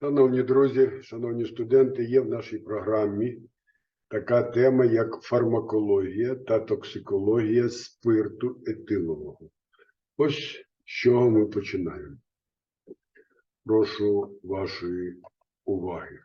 Шановні друзі, шановні студенти, є в нашій програмі така тема, як фармакологія та токсикологія спирту етилового. Ось з чого ми починаємо. Прошу вашої уваги.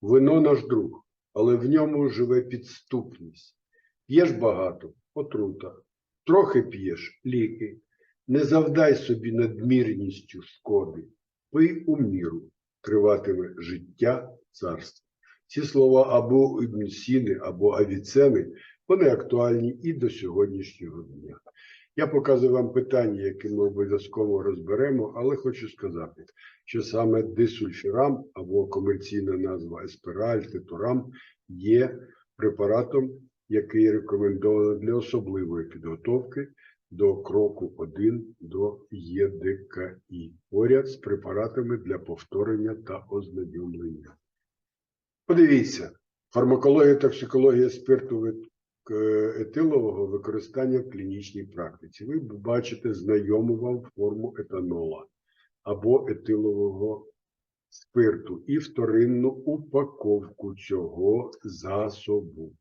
Вино наш друг, але в ньому живе підступність. П'єш багато отрута, трохи п'єш ліки, не завдай собі надмірністю шкоди пий у міру, триватиме життя царства. Ці слова або Ібн Сіни, або Авіцени, вони актуальні і до сьогоднішнього дня. Я показую вам питання, які ми обов'язково розберемо, але хочу сказати, що саме дисульфірам або комерційна назва еспераль, тетурам є препаратом, який рекомендовано для особливої підготовки до кроку 1 до ЄДКІ, поряд з препаратами для повторення та ознайомлення. Подивіться, фармакологія токсикологія спирту етилового використання в клінічній практиці. Ви бачите знайому вам форму етанола або етилового спирту і вторинну упаковку цього засобу.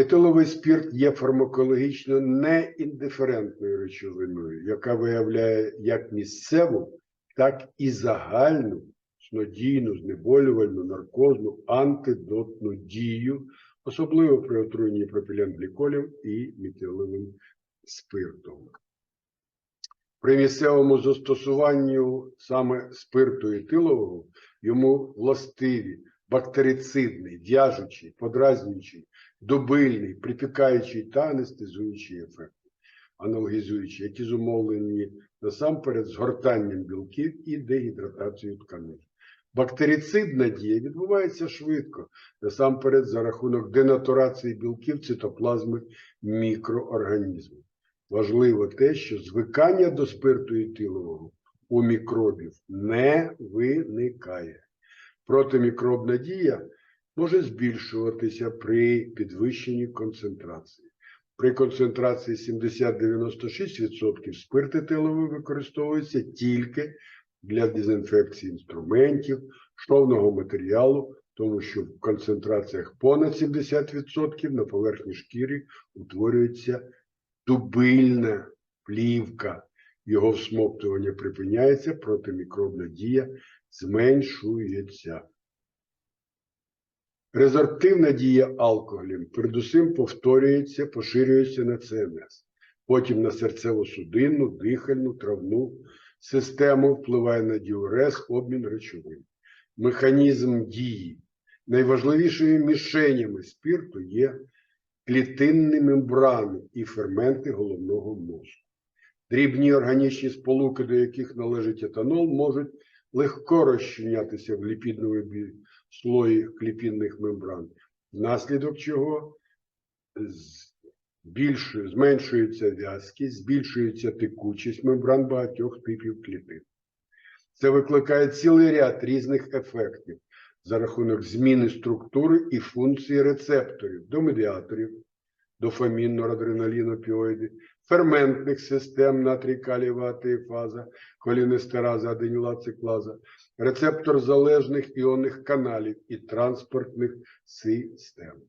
Етиловий спирт є фармакологічно неіндиферентною речовиною, яка виявляє як місцеву, так і загальну снодійну, знеболювальну, наркозну, антидотну дію, особливо при отруєнні пропіленгліколем і метиловим спиртом. При місцевому застосуванні саме спирту етилового йому властиві бактерицидний, в'яжучий, подразнюючий, дубильний, припікаючий та анестезуючий ефекти, аналогізуючі, які зумовлені насамперед згортанням білків і дегідратацією тканин. Бактерицидна дія відбувається швидко, насамперед за рахунок денатурації білків цитоплазми мікроорганізму. Важливо те, що звикання до спирту етилового у мікробів не виникає. Протимікробна дія може збільшуватися при підвищенні концентрації. При концентрації 70-96% спирт етиловий використовується тільки для дезінфекції інструментів, шовного матеріалу, тому що в концентраціях понад 70% на поверхні шкіри утворюється дубильна плівка. Його всмоктування припиняється, протимікробна дія зменшується. Резорптивна дія алкоголем передусім повторюється, поширюється на ЦНС, потім на серцево-судинну, дихальну, травну систему впливає на діурез, обмін речовин. Механізм дії. Найважливішими мішенями спирту є клітинні мембрани і ферменти головного мозку. Дрібні органічні сполуки, до яких належить етанол, можуть легко розчинятися в ліпідному слої клітинних мембран, внаслідок чого зменшується в'язкість, збільшується текучість мембран багатьох типів клітин. Це викликає цілий ряд різних ефектів за рахунок зміни структури і функції рецепторів до медіаторів, дофамін, норадреналін, опіоїди, ферментних систем натрій калієва фаза, холінестераза, аденілациклаза, рецептор залежних іонних каналів і транспортних систем.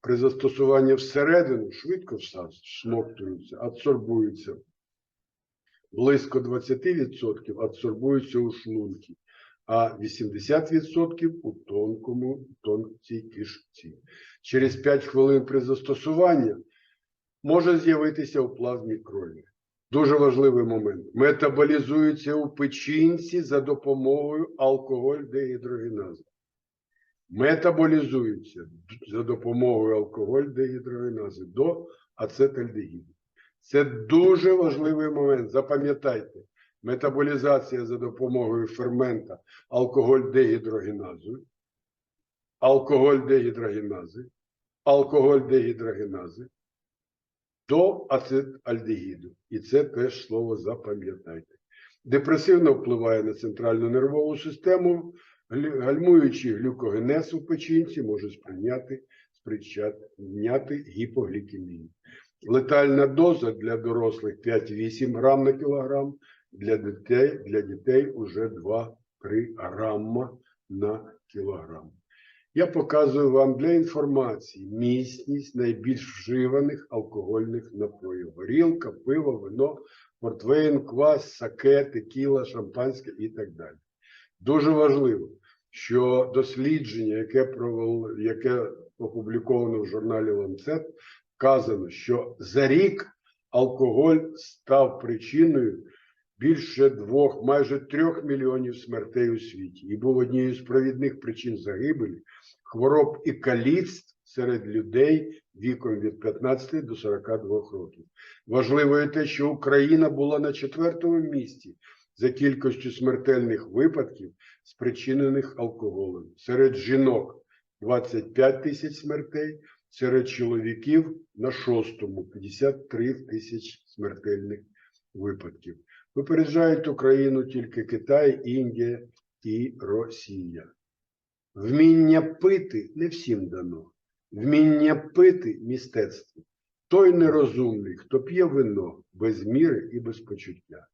При застосуванні всередину швидко всмоктуються, адсорбуються. Близько 20% адсорбуються у шлунки, а 80% у тонкому тонкій кишці. Через 5 хвилин при застосуванні може з'явитися у плазмі крові. Дуже важливий момент. Метаболізується у печінці за допомогою алкоголь дегідрогеназу. Метаболізується за допомогою алкоголь дегідрогенази до ацетальдегіду. Це дуже важливий момент. Запам'ятайте, метаболізація за допомогою фермента алкоголь дегідрогенази, алкоголь дегідрогенази, алкоголь дегідрогенази до ацетальдегіду. І це теж слово запам'ятайте. Депресивно впливає на центральну нервову систему, гальмуючи глюкогенез у печінці, може сприйняти, спричиняти гіпоглікемію. Летальна доза для дорослих 5-8 грам на кілограм, для дітей, для дітей уже 2-3 3 грамма на кілограм. Я показую вам для інформації міцність найбільш вживаних алкогольних напоїв: горілка, пиво, вино, портвейн, квас, саке, текіла, шампанське і так далі. Дуже важливо, що дослідження, яке провел, яке опубліковано в журналі Lancet, вказано, що за рік алкоголь став причиною більше двох, майже трьох мільйонів смертей у світі і був однією з провідних причин загибелі, хвороб і каліцтв серед людей віком від 15 до 42 років. Важливо те, що Україна була на четвертому місці за кількістю смертельних випадків, спричинених алкоголем. Серед жінок 25 тисяч смертей, серед чоловіків на шостому 53 тисяч смертельних випадків. Випереджають Україну тільки Китай, Індія і Росія. Вміння пити не всім дано. Вміння пити мистецтво. Той нерозумний, хто п'є вино без міри і без почуття.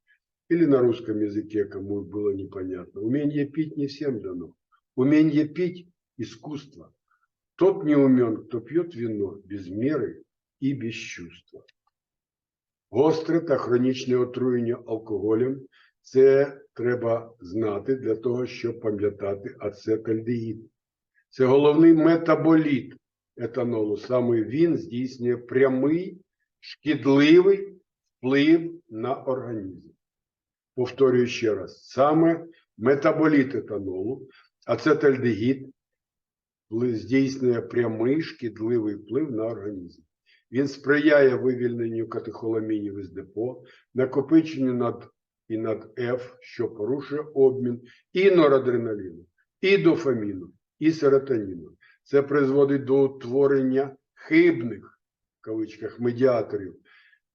Или на русском языке, кому было непонятно. Умение пить не всем дано. Умение пить – искусство. Тот не умен, кто пьет вино без меры и без чувства. Гостре та хронічне отруєння алкоголем – це треба знати для того, щоб пам'ятати ацетальдегід. Це головний метаболіт етанолу. Саме він здійснює прямий шкідливий вплив на організм. Повторюю ще раз, саме метаболіт етанолу, ацетальдегід здійснює прямий шкідливий вплив на організм. Він сприяє вивільненню катехоламінів із депо, накопиченню над і над F, що порушує обмін і норадреналіну, і дофаміну, і серотоніну. Це призводить до утворення хибних в кавичках медіаторів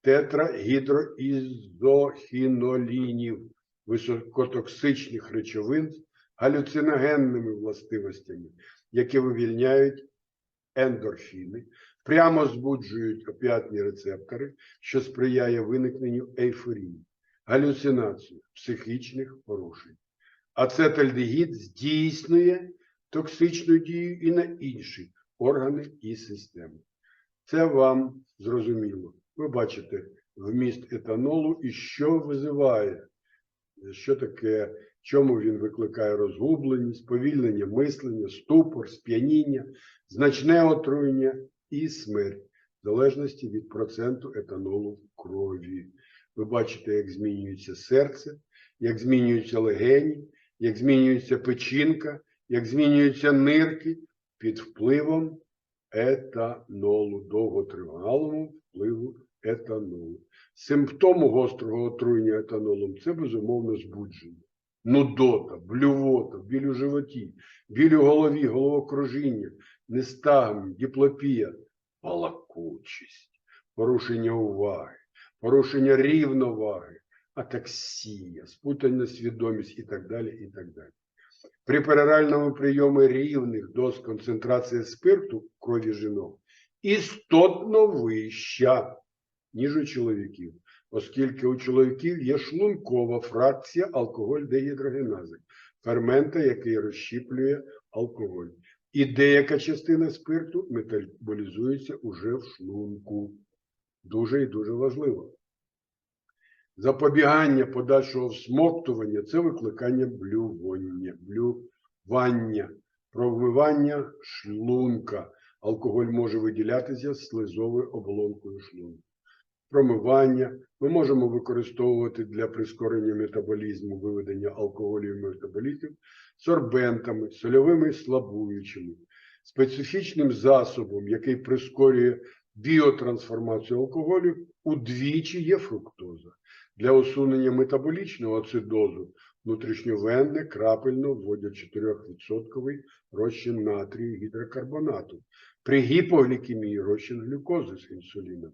тетрагідроізохінолінів, високотоксичних речовин з галюциногенними властивостями, які вивільняють ендорфіни, прямо збуджують опіатні рецептори, що сприяє виникненню ейфорії, галюцинації, психічних порушень. Ацетальдегід здійснює токсичну дію і на інші органи і системи. Це вам зрозуміло. Ви бачите вміст етанолу і що визиває, що таке, чому він викликає розгубленість, повільнення мислення, ступор, сп'яніння, значне отруєння і смерть, в залежності від проценту етанолу в крові. Ви бачите, як змінюється серце, як змінюються легені, як змінюється печінка, як змінюються нирки під впливом етанолу, довготривалому впливу етанолу. Симптом гострого отруєння етанолом це безумовно збудження, нудота, блювота, біль у животі, біль у голові, головокружіння, нестагм, діплопія, палакучість, порушення уваги, порушення рівноваги, атаксія, спутана свідомість і так далі. і так далі. При пероральному прийомі рівних доз концентрація спирту в крові жінок істотно вища, ніж у чоловіків, оскільки у чоловіків є шлункова фракція алкоголь-дегідрогенази, фермента, який розщіплює алкоголь. І деяка частина спирту метаболізується уже в шлунку. Дуже і дуже важливо. Запобігання подальшого всмоктування це викликання блювання, блювання, промивання шлунка. Алкоголь може виділятися з слизовою оболонкою шлунку. Промивання ми можемо використовувати для прискорення метаболізму виведення алкоголю і метаболітів сорбентами, сольовими слабуючими, специфічним засобом, який прискорює біотрансформацію алкоголю, удвічі є фруктоза. Для усунення метаболічного ацидозу внутрішньовенне крапельно вводять 4% розчин натрію гідрокарбонату. При гіпоглікемії розчин глюкози з інсуліном.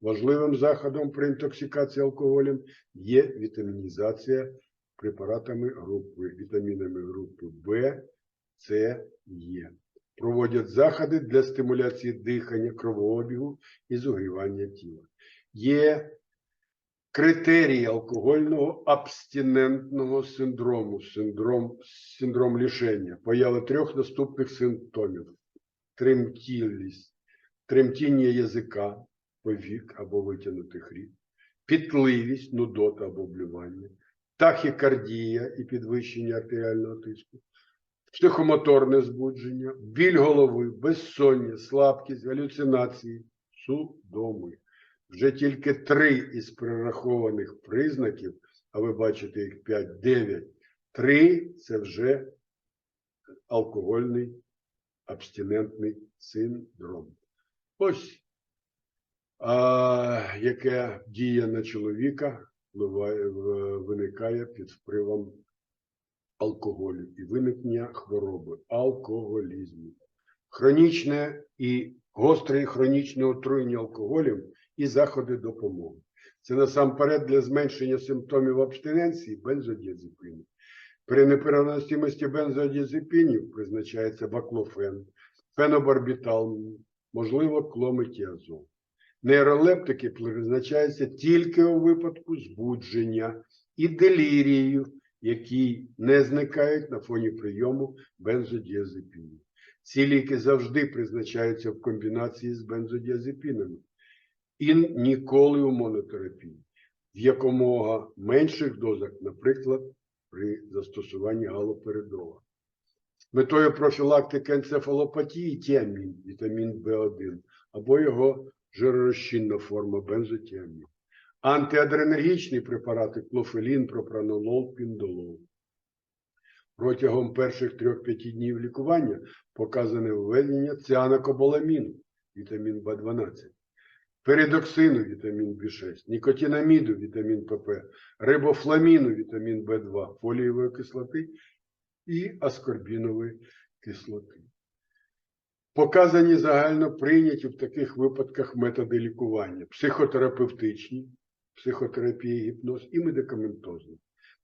Важливим заходом при інтоксикації алкоголем є вітамінізація препаратами групи, вітамінами групи В, С, Е. Проводять заходи для стимуляції дихання, кровообігу і зогрівання тіла. Є Критерії алкогольного абстинентного синдрому, синдром, синдром лишення, поява трьох наступних симптомів: тремтілість, тремтіння язика, повік або витягнутих рік, пітливість, нудота або блювання, тахікардія і підвищення артеріального тиску, психомоторне збудження, біль голови, безсоння, слабкість, галюцинації, судоми. Вже тільки три із перерахованих признаків, а ви бачите їх 5, 9, три це вже алкогольний абстинентний синдром. Ось а, яке діє на чоловіка, впливає- виникає під впливом алкоголю і виникнення хвороби алкоголізму. Хронічне і гостре і хронічне отруєння алкоголем і заходи допомоги. Це насамперед для зменшення симптомів абстиненції бензодіазепини. При непереносимості бензодіазепінів призначається баклофен, фенобарбітал, можливо, клометіазол. Нейролептики призначаються тільки у випадку збудження і делірію, які не зникають на фоні прийому бензодіазепінів. Ці ліки завжди призначаються в комбінації з бензодіазепінами і ніколи у монотерапії, в якомога менших дозах, наприклад, при застосуванні галоперидола. Метою профілактики енцефалопатії тіамін, вітамін В1 або його жиророзчинна форма бензотіамін. Антиадренергічні препарати клофелін, пропранолол, піндолол. Протягом перших 3-5 днів лікування показане введення ціанокобаламіну, вітамін В12, передоксину, вітамін В6, нікотинаміду, вітамін ПП, рибофламіну, вітамін В2, фолієвої кислоти і аскорбінової кислоти. Показані загально прийняті в таких випадках методи лікування: психотерапевтичні, психотерапія, гіпноз і медикаментозна.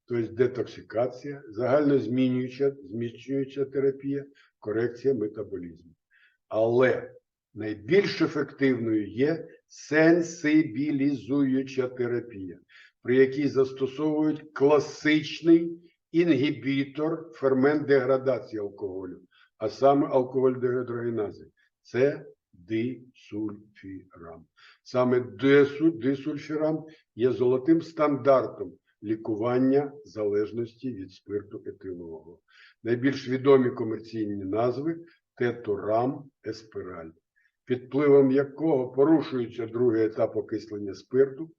Тобто детоксикація, загально змінююча, зміцнююча терапія, корекція метаболізму. Але найбільш ефективною є сенсибілізуюча терапія, при якій застосовують класичний інгібітор фермент деградації алкоголю, а саме алкоголь дегідрогенази. Це дисульфірам. Саме дисульфірам є золотим стандартом лікування залежності від спирту етилового. Найбільш відомі комерційні назви тетурам еспираль, під впливом якого порушується другий етап окислення спирту,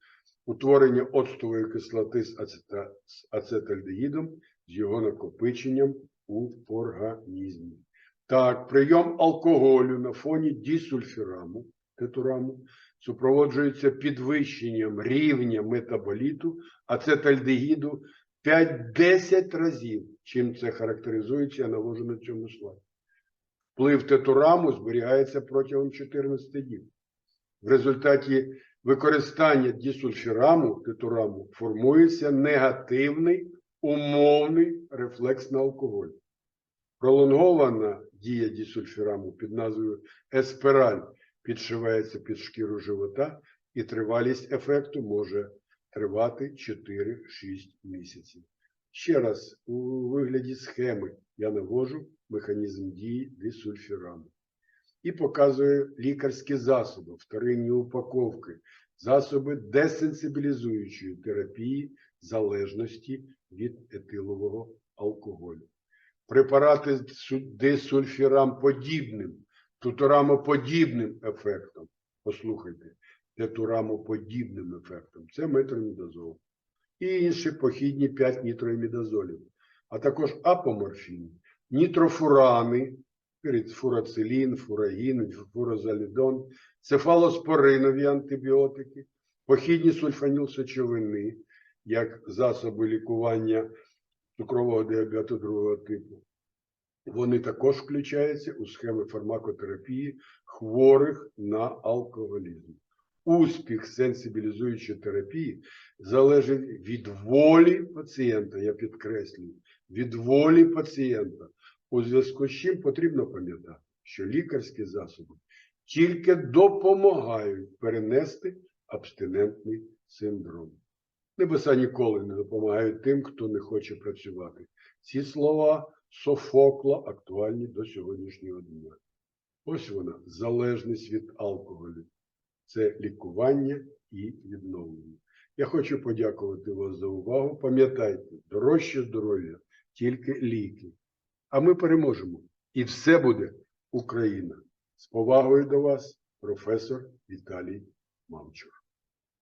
утворення оцтової кислоти з, ацета, з ацетальдегідом з його накопиченням у організмі. Так, прийом алкоголю на фоні дісульфіраму, тетураму, супроводжується підвищенням рівня метаболіту ацетальдегіду 5-10 разів, чим це характеризується, я навожу на цьому слайді. Вплив тетураму зберігається протягом 14 днів. В результаті використання дісульфіраму, тетураму, формується негативний умовний рефлекс на алкоголь. Пролонгована дія дісульфіраму під назвою еспираль підшивається під шкіру живота, і тривалість ефекту може тривати 4-6 місяців. Ще раз, у вигляді схеми я навожу механізм дії дисульфіраму. І показую лікарські засоби, вторинні упаковки, засоби десенсибілізуючої терапії залежності від етилового алкоголю. Препарати з су- дисульфірам подібним, тутурамоподібним ефектом. Послухайте, тетурамоподібним ефектом. Це метромідазол. І інші похідні 5 нітроімідазолів, а також апоморфін, нітрофурани, фурацилін, фурагін, фурозалідон, цефалоспоринові антибіотики, похідні сульфанілсечовини, як засоби лікування цукрового діабету другого типу. Вони також включаються у схеми фармакотерапії хворих на алкоголізм. Успіх сенсибілізуючої терапії залежить від волі пацієнта, я підкреслюю, від волі пацієнта. У зв'язку з чим потрібно пам'ятати, що лікарські засоби тільки допомагають перенести абстинентний синдром. Небеса ніколи не допомагають тим, хто не хоче працювати. Ці слова Софокла актуальні до сьогоднішнього дня. Ось вона, залежність від алкоголю. Це лікування і відновлення. Я хочу подякувати вас за увагу. Пам'ятайте, дорожче здоров'я, тільки ліки. А ми переможемо. І все буде Україна. З повагою до вас, професор Віталій Мамчур.